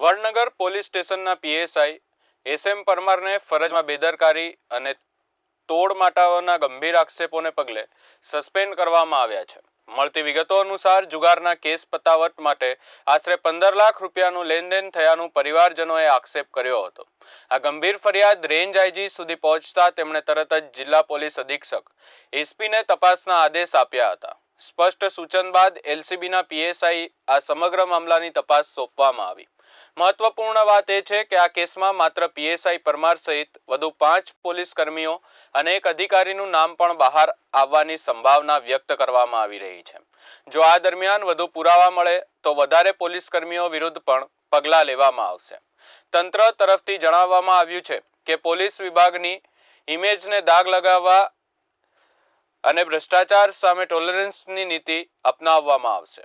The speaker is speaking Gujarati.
વડનગર પોલીસ સ્ટેશનના પીએસઆઈ એસ એમ પરમારને ફરજમાં બેદરકારી અને તોડ માટાઓના ગંભીર આક્ષેપોને પગલે સસ્પેન્ડ કરવામાં આવ્યા છે. મળતી વિગતો અનુસાર જુગારના કેસ પતાવટ માટે આશરે પંદર લાખ રૂપિયાનું લેનદેન થયાનું પરિવારજનોએ આક્ષેપ કર્યો હતો. આ ગંભીર ફરિયાદ રેન્જ આઈજી સુધી પહોંચતા તેમણે તરત જ જિલ્લા પોલીસ અધિક્ષક એસપીને તપાસના આદેશ આપ્યા હતા. સ્પષ્ટ સૂચન બાદ એલસીબીના પીએસઆઈ આ સમગ્ર મામલાની તપાસ સોંપવામાં આવી. મહત્વપૂર્ણ વાત એ છે કે આ કેસમાં માત્ર પીએસઆઈ પરમાર સહિત વધુ પાંચ પોલીસ કર્મીઓ અને એક અધિકારીનું નામ પણ બહાર આવવાની સંભાવના વ્યક્ત કરવામાં આવી રહી છે. જો આ દરમિયાન વધુ પુરાવા મળે, તો વધારે પોલીસ કર્મીઓ વિરુદ્ધ પણ પગલાં લેવામાં આવશે. તંત્ર તરફથી જણાવવામાં આવ્યું છે કે પોલીસ વિભાગની ઇમેજને દાગ લગાવવા અને ભ્રષ્ટાચાર સામે ટોલરન્સની નીતિ અપનાવવામાં આવશે.